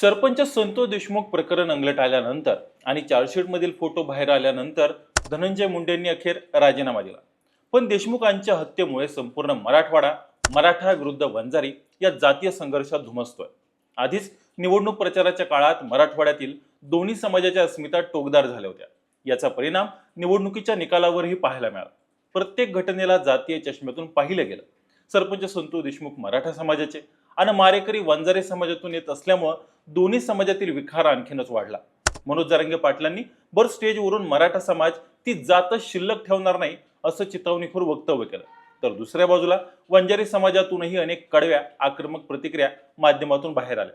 सरपंच संतोष देशमुख प्रकरण अंगलट आल्यानंतर आणि चार्जशीटमधील फोटो बाहेर आल्यानंतर धनंजय मुंडेंनी अखेर राजीनामा दिला. पण देशमुखांच्या हत्येमुळे संपूर्ण मराठवाडा मराठा विरुद्ध वंजारी या जातीय संघर्षात धुमसतोय. आधीच निवडणूक प्रचाराच्या काळात मराठवाड्यातील दोन्ही समाजाच्या अस्मिता टोकदार झाल्या होत्या. याचा परिणाम निवडणुकीच्या निकालावरही पाहायला मिळाला. प्रत्येक घटनेला जातीय चष्म्यातून पाहिलं गेलं. सरपंच संतू देशमुख मराठा समाजाचे आणि मारेकरी वंजारी समाजातून येत असल्यामुळं दोन्ही समाजातील विखार आणखीनच वाढला. मनोज जरांगे पाटलांनी बर स्टेजवरून मराठा समाज ती जातच शिल्लक ठेवणार नाही असं चितवणीखोर वक्तव्य केलं. तर दुसऱ्या बाजूला वंजारी समाजातूनही अनेक कडव्या आक्रमक प्रतिक्रिया माध्यमातून बाहेर आल्या.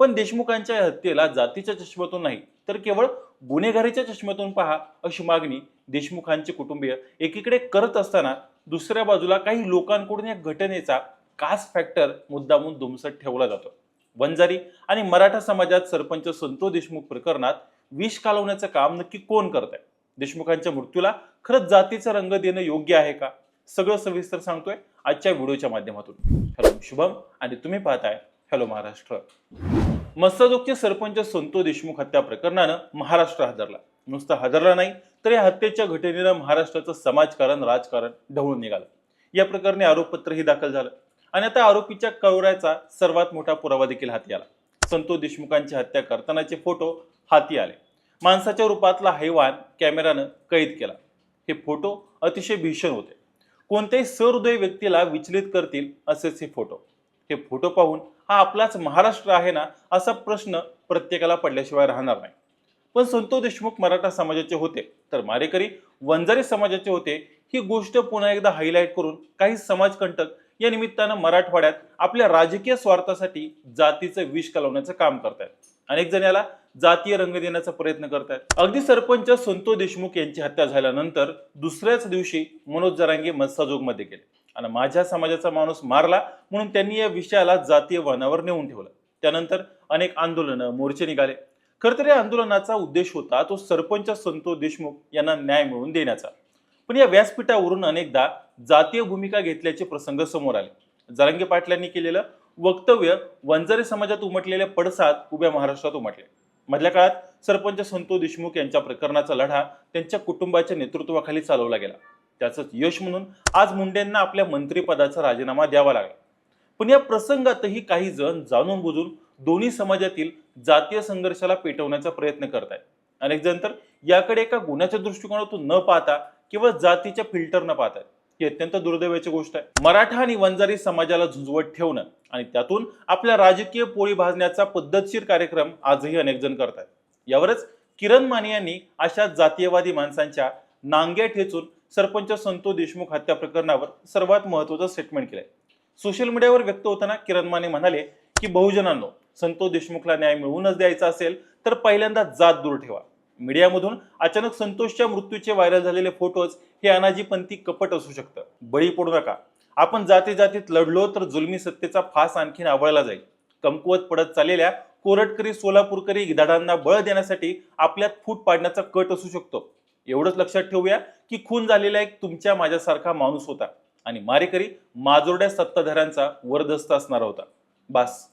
पण देशमुखांच्या हत्येला जातीच्या चष्म्यातून नाही तर केवळ गुन्हेगारीच्या चष्म्यातून पहा अशी मागणी देशमुखांचे कुटुंबीय एकीकडे करत असताना दुसऱ्या बाजूला काही लोकांकडून या घटनेचा कास फॅक्टर मुद्दामून दुमसत ठेवला जातो. वंजारी आणि मराठा समाजात सरपंच संतोष देशमुख प्रकरणात विष कालवण्याचं काम नक्की कोण करत आहे देशमुखांच्या मृत्यूला खरंच जातीचा रंग देणं योग्य आहे का? सगळं सविस्तर सांगतोय आजच्या व्हिडिओच्या माध्यमातून. हॅलो शुभम. आणि तुम्ही पाहताय हॅलो महाराष्ट्र. मस्साजोगचे सरपंच संतो देशमुख हत्या प्रकरणानं महाराष्ट्र हादरला. नुसतं हादरला नाही तर या हत्येच्या घटनेनं महाराष्ट्राचं समाजकारण राजकारण ढवळून निघालं. या प्रकरणी आरोपपत्रही दाखल झालं. आणि आता आरोपीच्या कवऱ्याचा सर्वात मोठा पुरावा देखील हाती आला. संतो देशमुखांची हत्या करतानाचे फोटो हाती आले. माणसाच्या रूपातला हैवान कॅमेरानं कैद केला. हे फोटो अतिशय भीषण होते. कोणत्याही सहृदय व्यक्तीला विचलित करतील असेच हे फोटो. हे फोटो पाहून हा आपलाच महाराष्ट्र आहे ना असा प्रश्न प्रत्येकाला पडल्याशिवाय राहणार नाही. पण संतोष देशमुख मराठा समाजाचे होते. तर मारेकरी वंजारी समाजाचे होते. ही गोष्ट पुन्हा एकदा हायलाईट करून काही समाजकंटक या निमित्तानं मराठवाड्यात आपल्या राजकीय स्वार्थासाठी जातीचं विष कलवण्याचं काम करतायत. अनेक जण याला जातीय रंग देण्याचा प्रयत्न करतायत. अगदी सरपंच संतोष देशमुख यांची हत्या झाल्यानंतर दुसऱ्याच दिवशी मनोज जरांगे मस्साजोगमध्ये गेले. आणि माझ्या समाजाचा माणूस मारला म्हणून त्यांनी या विषयाला जातीय वळणावर नेऊन ठेवलं. त्यानंतर अनेक आंदोलनं मोर्चे निघाले. खरं तर या आंदोलनाचा उद्देश होता तो सरपंच संतोष देशमुख यांना न्याय मिळवून देण्याचा. पण या व्यासपीठावरून अनेकदा जातीय भूमिका घेतल्याचे प्रसंग समोर आले. जरांगे पाटलांनी केलेलं वक्तव्य वंजारी समाजात उमटलेले पडसाद उभ्या महाराष्ट्रात उमटले. मधल्या काळात सरपंच संतोष देशमुख यांच्या प्रकरणाचा लढा त्यांच्या कुटुंबाच्या नेतृत्वाखाली चालवला गेला. त्याचंच यश म्हणून आज मुंडेंना आपल्या मंत्रिपदाचा राजीनामा द्यावा लागला. पण या प्रसंगातही काही जण जाणून बुजून दोन्ही समाजातील जातीय संघर्षाला पेटवण्याचा प्रयत्न करत आहेत अनेक जण तर याकडे एका गुन्ह्याच्या दृष्टिकोनातून न पाहता किंवा जातीच्या फिल्टर न पाहतात ही अत्यंत दुर्दैवाची गोष्ट आहे. मराठा आणि वंजारी समाजाला झुंजवत ठेवणं आणि त्यातून आपल्या राजकीय पोळी भाजण्याचा पद्धतशीर कार्यक्रम आजही अनेक जण करतात यावरच किरण माने यांनी अशा जातीयवादी माणसांच्या नांग्या ठेचून सरपंच संतो देशमुख हत्या प्रकरणावर सर्वात महत्वाचं स्टेटमेंट केलंय. सोशल मीडियावर व्यक्त होताना किरण माने म्हणाले की बहुजनांनो संतोष देशमुखला न्याय मिळवूनच द्यायचा असेल तर पहिल्यांदा जात दूर ठेवा. मीडियामधून अचानक संतोषच्या मृत्यूचे व्हायरल झालेले फोटोज हे अनाजीपंथी कपट असू शकतं. बळी पडू नका. आपण जाती जातीत लढलो तर जुलमी सत्तेचा फास आणखीन आवळला जाईल. कमकुवत पडत चाललेल्या कोरटकरी सोलापूरकरी गिधाडांना बळ देण्यासाठी आपल्यात फूट पाडण्याचा कट असू शकतो. एवढंच लक्षात ठेवूया की खून झालेला एक तुमच्या माझ्यासारखा माणूस होता. आणि मारेकरी माजोरड्या सत्ताधाऱ्यांचा वरदस्त असणारा होता. बास.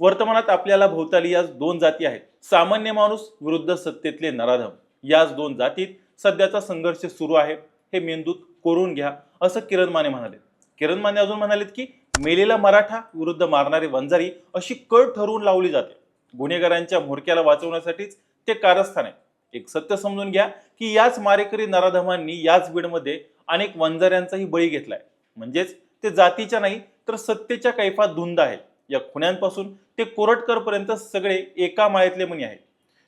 वर्तमानात आपल्याला भोवताली याच दोन जाती आहेत. सामान्य माणूस विरुद्ध सत्तेतले नराधम. याच दोन जातीत सध्याचा संघर्ष सुरू आहे. हे मेंदूत कोरून घ्या असं किरण माने म्हणाले. किरण माने अजून म्हणालेत की मेलेला मराठा विरुद्ध मारणारी वंजारी अशी कळ ठरवून लावली जाते. गुन्हेगारांच्या म्होरक्याला वाचवण्यासाठीच ते कारस्थान आहे. एक सत्य समजून घ्या की याच मारेकरी नराधमांनी याच बीडमध्ये अनेक वंजाऱ्यांचाही बळी घेतलाय. म्हणजेच ते जातीच्या नाही तर सत्तेच्या कैफात धुंद आहेत या खुण्यांपासून ते कोरटकर पर्यंत सगळे एका माळेतले मणी आहेत.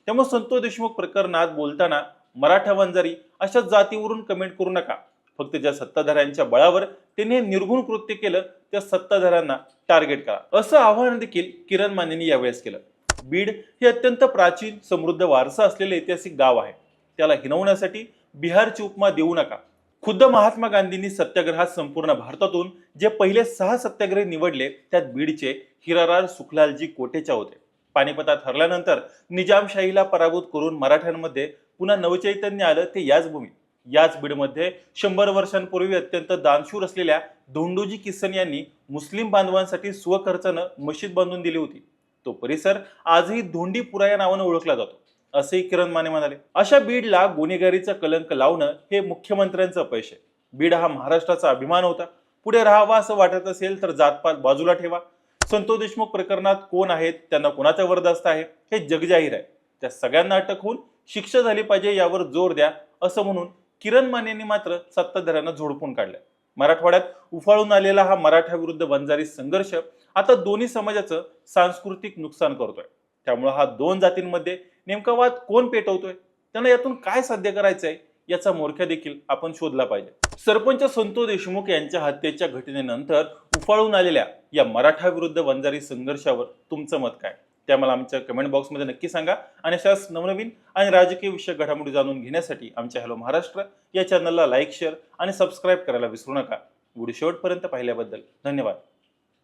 त्यामुळे संतोष देशमुख प्रकरणात बोलताना मराठा वंजारी अशा जातीवरून कमेंट करू नका. फक्त ज्या सत्ताधाऱ्यांच्या बळावर त्यांनी हे निर्गुण कृत्य केलं त्या सत्ताधाऱ्यांना टार्गेट करा. असं आवाहन देखील किरण मानेंनी यावेळेस केलं. बीड हे अत्यंत प्राचीन समृद्ध वारसा असलेले ऐतिहासिक गाव आहे. त्याला हिनवण्यासाठी बिहारची उपमा देऊ नका. खुद्द महात्मा गांधींनी सत्याग्रहात संपूर्ण भारतातून जे पहिले सहा सत्याग्रही निवडले त्यात बीडचे हिरारार सुखलालजी कोटेचा होते. पानिपतात हरल्यानंतर निजामशाहीला पराभूत करून मराठ्यांमध्ये पुन्हा नवचैतन्य आलं ते याच भूमीत याच बीडमध्ये शंभर वर्षांपूर्वी अत्यंत दानशूर असलेल्या धोंडोजी किसन यांनी मुस्लिम बांधवांसाठी स्वखर्चानं मशीद बांधून दिली होती. तो परिसर आजही धोंडीपुरा या नावानं ओळखला जातो. असेही किरण माने म्हणाले. अशा बीडला गुन्हेगारीचा कलंक लावणं हे मुख्यमंत्र्यांचं अपयश आहे. बीड हा महाराष्ट्राचा अभिमान होता. पुढे राहावा असं वाटत असेल तर जातपात बाजूला ठेवा. संतोष देशमुख प्रकरणात कोण आहेत त्यांना कोणाचा वरदस्त आहे हे जगजाहीर आहे. त्या सगळ्यांना अटक होऊन शिक्षा झाली पाहिजे यावर जोर द्या असं म्हणून किरण मानेंनी मात्र सत्ताधाऱ्यांना झोडपून काढलं. मराठवाड्यात उफाळून आलेला हा मराठा विरुद्ध वंजारी संघर्ष आता दोन्ही समाजाचं सांस्कृतिक नुकसान करतोय. त्यामुळे हा दोन जातींमध्ये नेमका वाद कोण पेटवतोय? त्यांना यातून काय साध्य करायचंय? याचा मोर्ख्या देखील आपण शोधला पाहिजे. सरपंच संतोष देशमुख यांच्या हत्येच्या घटनेनंतर उफाळून आलेल्या या मराठा विरुद्ध वंजारी संघर्षावर तुमचं मत काय? ते आम्हाला आमच्या कमेंट बॉक्समध्ये नक्की सांगा. आणि अशाच नवनवीन आणि राजकीय विषयक घडामोडी जाणून घेण्यासाठी आमच्या हॅलो महाराष्ट्र या चॅनलला लाईक शेअर आणि सबस्क्राईब करायला विसरू नका. व्हिडिओ शेवटपर्यंत पाहिल्याबद्दल धन्यवाद.